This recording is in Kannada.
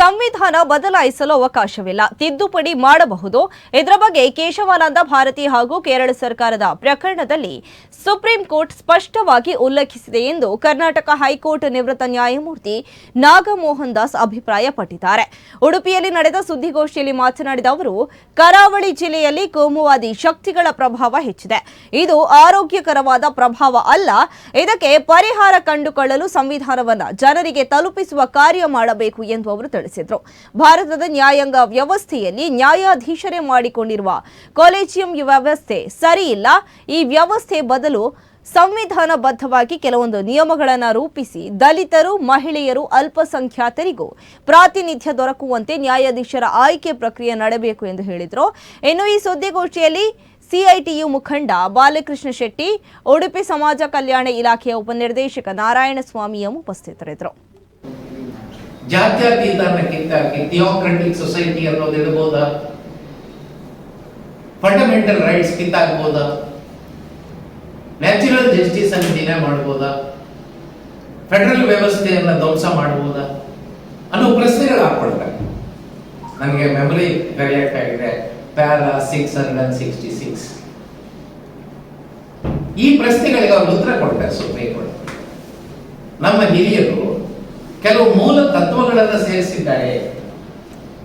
ಸಂವಿಧಾನ ಬದಲಾಯಿಸಲು ಅವಕಾಶವಿಲ್ಲ. ತಿದ್ದುಪಡಿ ಮಾಡಬಹುದು. ಇದರ ಬಗ್ಗೆ ಕೇಶವಾನಂದ ಭಾರತಿ ಹಾಗೂ ಕೇರಳ ಸರ್ಕಾರದ ಪ್ರಕರಣದಲ್ಲಿ ಸುಪ್ರೀಂ ಕೋರ್ಟ್ ಸ್ಪಷ್ಟವಾಗಿ ಉಲ್ಲೇಖಿಸಿದೆ ಎಂದು ಕರ್ನಾಟಕ ಹೈಕೋರ್ಟ್ ನಿವೃತ್ತ ನ್ಯಾಯಮೂರ್ತಿ ನಾಗಮೋಹನ್ ದಾಸ್ ಅಭಿಪ್ರಾಯಪಟ್ಟಿದ್ದಾರೆ. ಉಡುಪಿಯಲ್ಲಿ ನಡೆದ ಸುದ್ದಿಗೋಷ್ಠಿಯಲ್ಲಿ ಮಾತನಾಡಿದ ಅವರು, ಕರಾವಳಿ ಜಿಲ್ಲೆಯಲ್ಲಿ ಕೋಮುವಾದಿ ಶಕ್ತಿಗಳ ಪ್ರಭಾವ ಹೆಚ್ಚಿದೆ. ಇದು ಆರೋಗ್ಯಕರವಾದ ಪ್ರಭಾವ ಅಲ್ಲ. ಇದಕ್ಕೆ ಪರಿಹಾರ ಕಂಡುಕೊಳ್ಳಲು ಸಂವಿಧಾನವನ್ನು ಜನರಿಗೆ ತಲುಪಿಸುವ ಕಾರ್ಯ ಮಾಡಬೇಕು ಎಂದು ಅವರು ತಿಳಿಸಿದರು ಭಾರತದ ನ್ಯಾಯಾಂಗ ವ್ಯವಸ್ಥೆಯಲ್ಲಿ ನ್ಯಾಯಾಧೀಶರೇ ಮಾಡಿಕೊಂಡಿರುವ ಕೊಲೆಜಿಯಂ ವ್ಯವಸ್ಥೆ ಸರಿಯಿಲ್ಲ ಈ ವ್ಯವಸ್ಥೆ ಬದಲು ಸಂವಿಧಾನಬದ್ಧವಾಗಿ ಕೆಲವೊಂದು ನಿಯಮಗಳನ್ನು ರೂಪಿಸಿ ದಲಿತರು, ಮಹಿಳೆಯರು, ಅಲ್ಪಸಂಖ್ಯಾತರಿಗೂ ಪ್ರಾತಿನಿಧ್ಯ ದೊರಕುವಂತೆ ನ್ಯಾಯಾಧೀಶರ ಆಯ್ಕೆ ಪ್ರಕ್ರಿಯೆ ನಡೆಯಬೇಕು ಎಂದು ಹೇಳಿದರು. ಇನ್ನು ಈ ಸುದ್ದಿಗೋಷ್ಠಿಯಲ್ಲಿ ಸಿಐಟಿಯು ಮುಖಂಡ ಬಾಲಕೃಷ್ಣ ಶೆಟ್ಟಿ, ಉಡುಪಿ ಸಮಾಜ ಕಲ್ಯಾಣ ಇಲಾಖೆಯ ಉಪನಿರ್ದೇಶಕ ನಾರಾಯಣಸ್ವಾಮಿಯಂ ಉಪಸ್ಥಿತರಿದ್ದರು. ಜಾತ್ಯತೀತನ ಕಿತ್ತಾಕಿ ಥಿಯೋಕ್ರೆಟಿಕ್ ಸೊಸೈಟಿ ಅನ್ನೋದು ಇಡಬಹುದಾ ಫಂಡಮೆಂಟಲ್ ರೈಟ್ಸ್ ಕಿತ್ತಾಕ್ಬೋದಾ? ನ್ಯಾಚುರಲ್ ಜಸ್ಟಿಸ್ ಅನ್ನು ಡಿನೈ ಮಾಡ್ಬೋದಾ? ಫೆಡರಲ್ ವ್ಯವಸ್ಥೆಯನ್ನು ಧ್ವಂಸ ಮಾಡ್ಬೋದಾ? ಅನ್ನೋ ಪ್ರಶ್ನೆಗಳು ಹಾಕೊಳ್ತಾರೆ ನನಗೆ memory ಕರೆಯಕ್ಕಾಗಿದೆ para six hundred sixty six ಈ ಪ್ರಶ್ನೆಗಳಿಗೆ ಅವರು ಉತ್ತರ ಕೊಡ್ತಾರೆ ಸುಪ್ರೀಂ ಕೋರ್ಟ್. ನಮ್ಮ ಹಿರಿಯರು ಕೆಲವು ಮೂಲ ತತ್ವಗಳನ್ನು ಸೇರಿಸಿದ್ದಾರೆ.